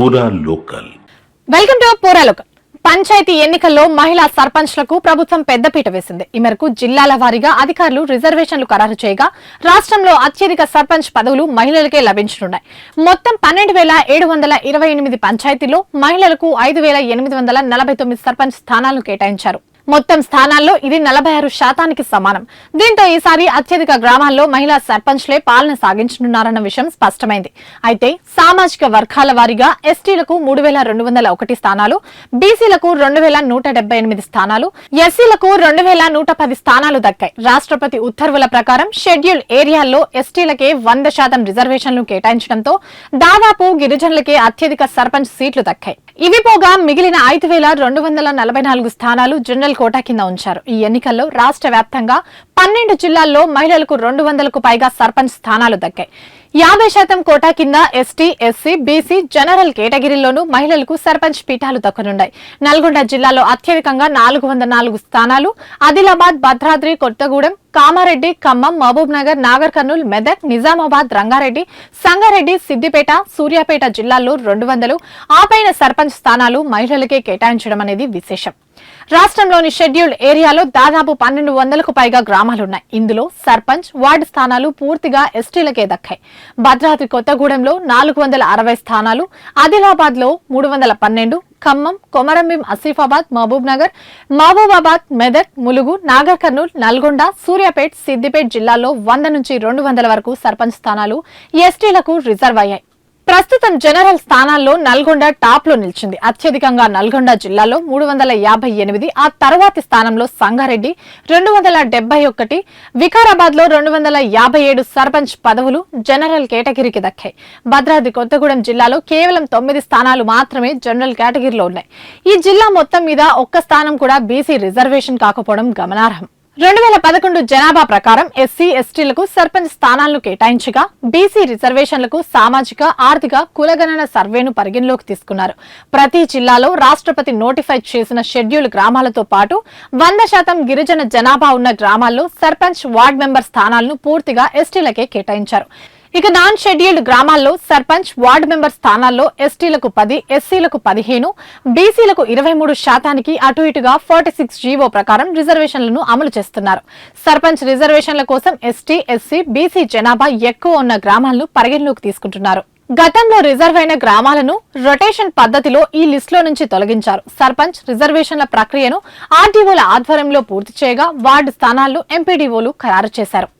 పూరా local. Welcome to పూరాలోక పంచాయతీ ఎన్నికల్లో మహిళా సర్పంచ్లకు ప్రభుత్వం పెద్దపీట వేసింది. ఈ మేరకు జిల్లాల వారీగా అధికారులు రిజర్వేషన్లు ఖరారు చేయగా రాష్ట్రంలో అత్యధిక సర్పంచ్ పదవులు మహిళలకే లభించనున్నాయి. మొత్తం పన్నెండు వేల ఏడు వందల ఇరవై ఎనిమిది పంచాయతీల్లో మహిళలకు ఐదు వేల ఎనిమిది వందల నలభై తొమ్మిది సర్పంచ్ స్థానాలను కేటాయించారు. మొత్తం స్థానాల్లో ఇది నలభై ఆరు శాతానికి సమానం. దీంతో ఈసారి అత్యధిక గ్రామాల్లో మహిళా సర్పంచ్లే పాలన సాగించనున్నారన్న విషయం స్పష్టమైంది. అయితే సామాజిక వర్గాల వారీగా ఎస్టీలకు మూడు వేల రెండు వందల ఒకటి స్థానాలు బీసీలకు రెండు వేల నూట డెబ్బై ఎనిమిది స్థానాలు ఎస్సీలకు రెండు వేల నూట పది స్థానాలు దక్కాయి. రాష్ట్రపతి ఉత్తర్వుల ప్రకారం షెడ్యూల్ ఏరియాల్లో ఎస్టీలకే వంద శాతం రిజర్వేషన్లు కేటాయించడంతో దాదాపు గిరిజనులకే అత్యధిక సర్పంచ్ సీట్లు దక్కాయి. ఇవి పోగా మిగిలిన ఐదు వేల రెండు వందల నలభై నాలుగు స్థానాలు జనరల్ కోటా కింద ఉంచారు. ఈ ఎన్నికల్లో రాష్ట్ర వ్యాప్తంగా పన్నెండు జిల్లాల్లో మహిళలకు రెండు వందలకు పైగా సర్పంచ్ స్థానాలు దక్కాయి. యాభై శాతం కోటా కింద ఎస్టీ ఎస్సీ బీసీ జనరల్ కేటగిరీలోనూ మహిళలకు సర్పంచ్ పీఠాలు దక్కనున్నాయి. నల్గొండ జిల్లాలో అత్యధికంగా నాలుగు వందల నాలుగు స్థానాలు ఆదిలాబాద్ భద్రాద్రి కొత్తగూడెం కామారెడ్డి ఖమ్మం మహబూబ్ నగర్ నాగర్ కర్నూల్ మెదక్ నిజామాబాద్ రంగారెడ్డి సంగారెడ్డి సిద్దిపేట సూర్యాపేట జిల్లాల్లో రెండు వందలు. ఆపైన సర్పంచ్ స్థానాలు మహిళలకే కేటాయించడం అనేది విశేషం. రాష్ట్రంలోని షెడ్యూల్డ్ ఏరియాలో దాదాపు పన్నెండు వందలకు పైగా గ్రామాలున్నాయి. ఇందులో సర్పంచ్ వార్డు స్థానాలు పూర్తిగా ఎస్టీలకే దక్కాయి. భద్రాద్రి కొత్తగూడెంలో నాలుగు వందల అరవై స్థానాలు ఆదిలాబాద్లో మూడు వందల పన్నెండు ఖమ్మం కొమరంభీం ఆసిఫాబాద్ మహబూబ్ నగర్ మహబూబాబాద్ మెదక్ ములుగు నాగర్ కర్నూల్ నల్గొండ సూర్యాపేట్ సిద్దిపేట్ జిల్లాల్లో వంద నుంచి రెండు వందల వరకు సర్పంచ్ స్థానాలు ఎస్టీలకు రిజర్వ్ అయ్యాయి. ప్రస్తుతం జనరల్ స్థానాల్లో నల్గొండ టాప్లో నిలిచింది. అత్యధికంగా నల్గొండ జిల్లాలో మూడు వందల యాభై ఎనిమిది ఆ తర్వాతి స్థానంలో సంగారెడ్డి రెండు వందల డెబ్బై ఒకటి వికారాబాద్లో రెండు వందల యాభై ఏడు సర్పంచ్ పదవులు జనరల్ కేటగిరీకి దక్కాయి. భద్రాద్రి కొత్తగూడెం జిల్లాలో కేవలం తొమ్మిది స్థానాలు మాత్రమే జనరల్ కేటగిరీలో ఉన్నాయి. ఈ జిల్లా మొత్తం మీద ఒక్క స్థానం కూడా బీసీ రిజర్వేషన్ కాకపోవడం గమనార్హం. రెండు వేల పదకొండు జనాభా ప్రకారం ఎస్సీ ఎస్టీలకు సర్పంచ్ స్థానాలను కేటాయించగా బీసీ రిజర్వేషన్లకు సామాజిక ఆర్థిక కులగణన సర్వేను పరిగణలోకి తీసుకున్నారు. ప్రతి జిల్లాలో రాష్ట్రపతి నోటిఫై చేసిన షెడ్యూల్ గ్రామాలతో పాటు వంద శాతం గిరిజన జనాభా ఉన్న గ్రామాల్లో సర్పంచ్ వార్డ్ మెంబర్ స్థానాలను పూర్తిగా ఎస్టీలకే కేటాయించారు. ఇక నాన్ షెడ్యూల్డ్ గ్రామాల్లో సర్పంచ్ వార్డు మెంబర్ స్థానాల్లో ఎస్టీలకు పది ఎస్సీలకు పదిహేను బీసీలకు ఇరవై మూడు శాతానికి అటు ఇటుగా ఫార్టీ సిక్స్ జీవో ప్రకారం రిజర్వేషన్లను అమలు చేస్తున్నారు. సర్పంచ్ రిజర్వేషన్ల కోసం ఎస్టీ ఎస్సీ బీసీ జనాభా ఎక్కువ ఉన్న గ్రామాలను పరిగణలోకి తీసుకుంటున్నారు. గతంలో రిజర్వ్ అయిన గ్రామాలను రొటేషన్ పద్ధతిలో ఈ లిస్టులో నుంచి తొలగించారు. సర్పంచ్ రిజర్వేషన్ల ప్రక్రియను ఆర్డీఓల ఆధ్వర్యంలో పూర్తి చేయగా వార్డు స్థానాల్లో ఎంపీడీఓలు ఖరారు చేశారు.